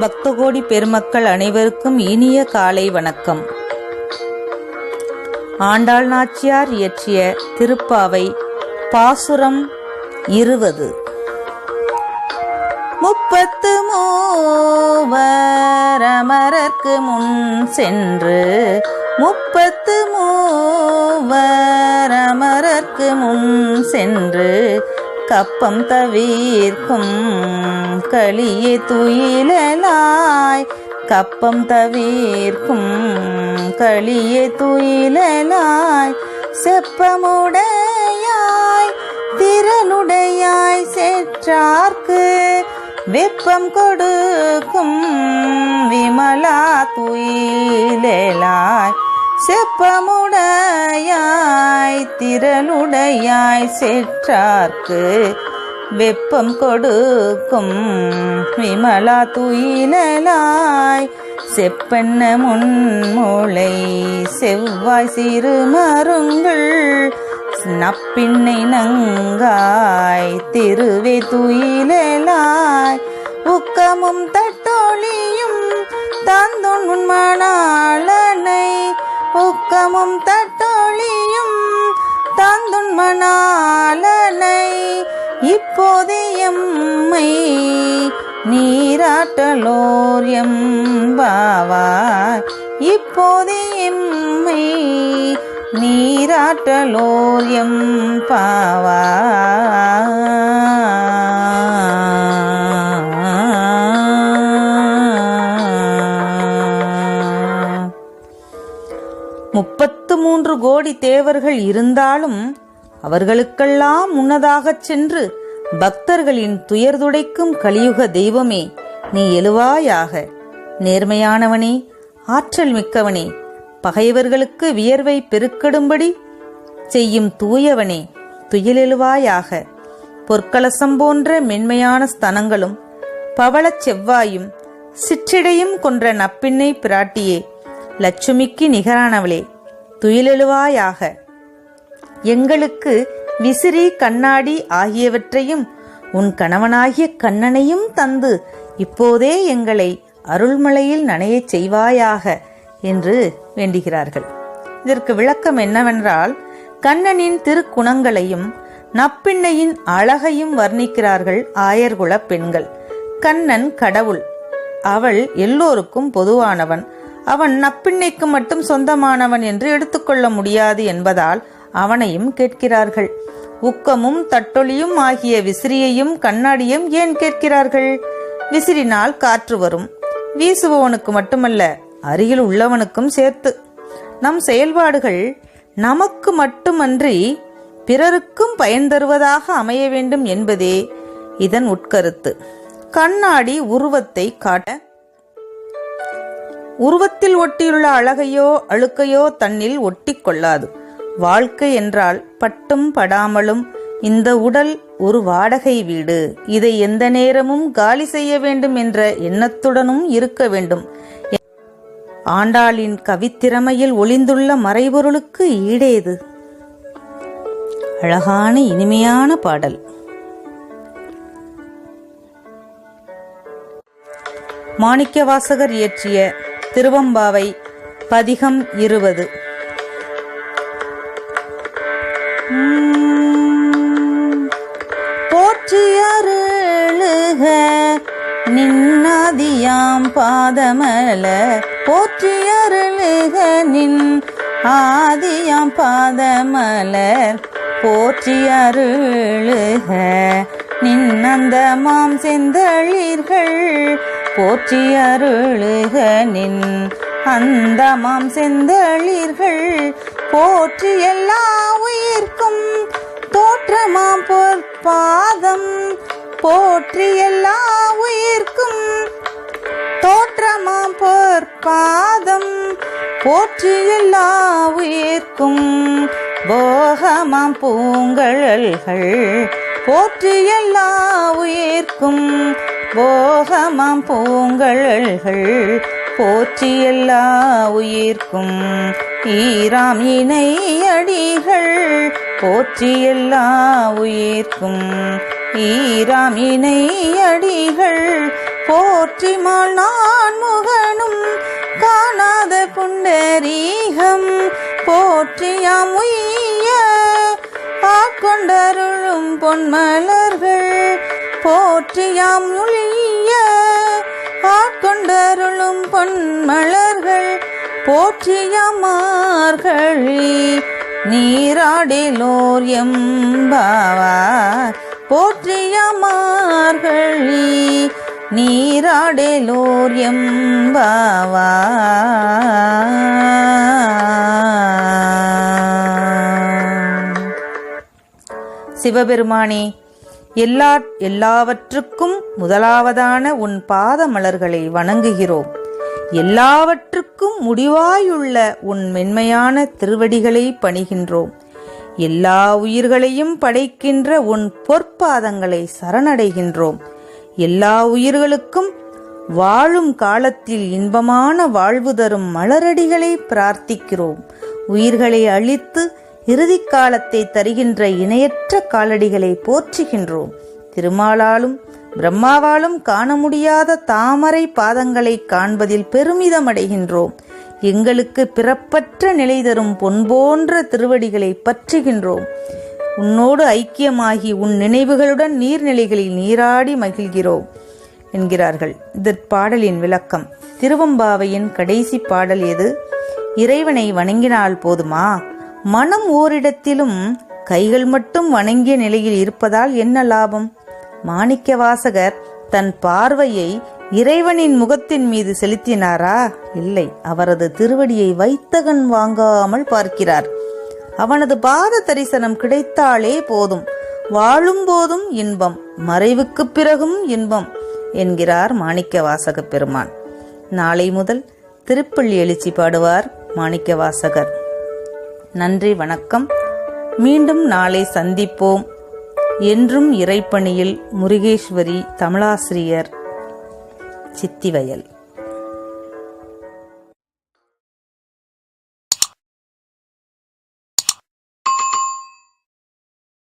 பக்தகோடி பெருமக்கள் அனைவருக்கும் இனிய காலை வணக்கம். ஆண்டாள் நாச்சியார் இயற்றிய திருப்பாவை பாசுரம் இருபது. முப்பத்து மூவரமரர்க்கு முன் சென்று முப்பத்து மூவரமரர்க்கு முன் சென்று கப்பம் தவிர்க்கும் களியே துயிலலாய் கப்பம் தவிர்க்கும் களியே துயிலலாய் செப்பமுடையாய் திறனுடையாய் செற்றார்க்கு வெப்பம் கொடுக்கும் விமலா துயிலாய் செப்பமுடையாய் திரளுடையாய் செற்றார்க்கு வெப்பம் கொடுக்கும் விமலா துயிலாய் செப்பெண்ண முன்மூளை செவ்வாய் சிறு மருங்கள் நப்பின்னை நங்காய் திருவே துயிலாய் உக்கமும் தட்டொழியும் தந்துன் மணாளனை ஊக்கமும் தட்டொழியும் தந்துன் மணாளனை இப்போதே எம்மை நீராட்டலோர் எம்பாவாய் இப்போதே எம்மை நீராட்டலோர் எம்பாவா முப்பத்து மூன்று கோடி தேவர்கள் இருந்தாலும் அவர்களுக்கெல்லாம் முன்னதாகச் சென்று பக்தர்களின் துயர்துடைக்கும் கலியுக தெய்வமே நீ எழுவாயாக. நேர்மையானவனே ஆற்றல் மிக்கவனே பகைவர்களுக்கு வியர்வை பெருக்கெடும்படி செய்யும் தூயவனே துயிலெழுவாயாக பொற்கலசம் போன்ற மென்மையான ஸ்தனங்களும் பவளச் செவ்வாயும் சிற்றிடையும் கொன்ற நப்பின்னை பிராட்டியே லட்சுமிக்கு நிகரானவளே துயிலெழுவாயாக. எங்களுக்கு விசிறி கண்ணாடி ஆகியவற்றையும் உன் கணவனாகிய கண்ணனையும் தந்து இப்போதே எங்களை அருள்மலையில் நனையச் செய்வாயாக என்று வேண்டுகிறார்கள். இதற்கு விளக்கம் என்னவென்றால் கண்ணனின் திருக்குணங்களையும் நப்பிண்ணையின் அழகையும் வர்ணிக்கிறார்கள் ஆயர்குல பெண்கள். கண்ணன் கடவுள். அவள் எல்லோருக்கும் பொதுவானவன். அவன் நப்பிண்ணைக்கு மட்டும் சொந்தமானவன் என்று எடுத்துக்கொள்ள முடியாது என்பதால் அவனையும் கேட்கிறார்கள். உக்கமும் தட்டொலியும் ஆகிய விசிறியையும் கண்ணாடியும் ஏன் கேட்கிறார்கள்? விசிறினால் காற்று வரும். வீசுபவனுக்கு மட்டுமல்ல அருகில் உள்ளவனுக்கும் சேர்த்து. நம் செயல்பாடுகள் நமக்கு மட்டுமன்றி பிறருக்கும் பயன் தருவதாக அமைய வேண்டும் என்பதே இதன் உட்கருத்து. கண்ணாடி உருவத்தை காட்ட உருவத்தில் ஒட்டியுள்ள அழகையோ அழுக்கையோ தன்னில் ஒட்டி கொள்ளாது வாழ்க்கை என்றால் பட்டும் படாமலும் இந்த உடல் ஒரு வாடகை வீடு. இதை எந்த நேரமும் காலி செய்ய வேண்டும் என்ற எண்ணத்துடனும் இருக்க வேண்டும். ஆண்டாளின் கவித்திறமையில் ஒளிந்துள்ள மறைபொருளுக்கு ஈடேது. அழகான இனிமையான பாடல். மாணிக்கவாசகர் இயற்றிய திருவம்பாவை பதிகம் இருபது. போற்றி அருளுக நின்னாதியாம் பாதமல. போற்றி அருளுக நின் ஆதியாம் பாதமலர். போற்றி அருளுக நின்னந்தமாம் செந்தளிர்கள். போற்றி அருளுக நின் அந்தமாம் செந்தளிர்கள். போற்றி எல்லா உயிர்க்கும் தோற்றமாம் பொற்பாதம் போற்றி எல்லா உயிர்க்கும் தோற்றமாம் பொற்பாதம் போற்றி எல்லா உயிர்க்கும் போகமாம் பூங்கழல்கள். போற்றி எல்லா உயிர்க்கும் போகமாம் பூங்கழல்கள் போற்றி எல்லா உயிர்க்கும் ஈராம் இணை அடிகள் போற்றி எல்லா உயிர்க்கும் ஈராம் இணை அடிகள் போற்றி போற்றிமால் நான் முகனும் காணாத புண்டரீகம் போற்றியாம் உய்ய ஆட்கொண்டருளும் பொன்மலர்கள் போற்றியாம் ஒளிய ஆட்கொண்டருளும் பொன்மலர்கள் போற்றியமார்களி நீராடிலோர் எம்பாவார். போற்றியமார்களி நீராடேலோர் எம்பாவார். சிவபெருமானே எல்லா எல்லாவற்றுக்கும் முதலாவதான உன் பாத மலர்களை வணங்குகிறோம். எல்லாவற்றுக்கும் முடிவாயுள்ள உன் மென்மையான திருவடிகளை பணிகின்றோம். எல்லா உயிர்களையும் படைக்கின்ற உன் பொற்பாதங்களை சரணடைகின்றோம். எல்லா உயிர்களுக்கும் வாழும் காலத்தில் இன்பமான வாழ்வு தரும் மலரடிகளை பிரார்த்திக்கிறோம். உயிர்களை அழித்து இறுதி காலத்தை தருகின்ற இணையற்ற காலடிகளை போற்றுகின்றோம். திருமாலாலும் பிரம்மாவாலும் காண முடியாத தாமரை பாதங்களை காண்பதில் பெருமிதம் அடைகின்றோம் எங்களுக்கு பிறப்பற்ற நிலை தரும் பொன் போன்ற திருவடிகளை பற்றுகின்றோம். உன்னோடு ஐக்கியமாகி உன் நினைவுகளுடன் நீர்நிலைகளில் நீராடி மகிழ்கிறோம் என்கிறார்கள். இதற்பாடலின் விளக்கம். திருவம்பாவையின் கடைசி பாடல் எது? இறைவனை வணங்கினால் போதுமா? மனம் ஓரிடத்திலும் கைகள் மட்டும் வணங்கிய நிலையில் இருப்பதால் என்ன லாபம்? மாணிக்க வாசகர் தன் பார்வையை இறைவனின் முகத்தின் மீது செலுத்தினாரா? இல்லை அவரது திருவடியை வைத்தகன் வாங்காமல் பார்க்கிறார். அவனது பாத தரிசனம் கிடைத்தாலே போதும். வாழும் போதும் இன்பம் மறைவுக்குப் பிறகும் இன்பம் என்கிறார் மாணிக்க வாசக பெருமான். நாளை முதல் திருப்பள்ளி எழுச்சி பாடுவார் மாணிக்க வாசகர். நன்றி வணக்கம். மீண்டும் நாளை சந்திப்போம். என்றும் இறைப்பணியில் முருகேஸ்வரி தமிழாசிரியர் சித்திவயல்.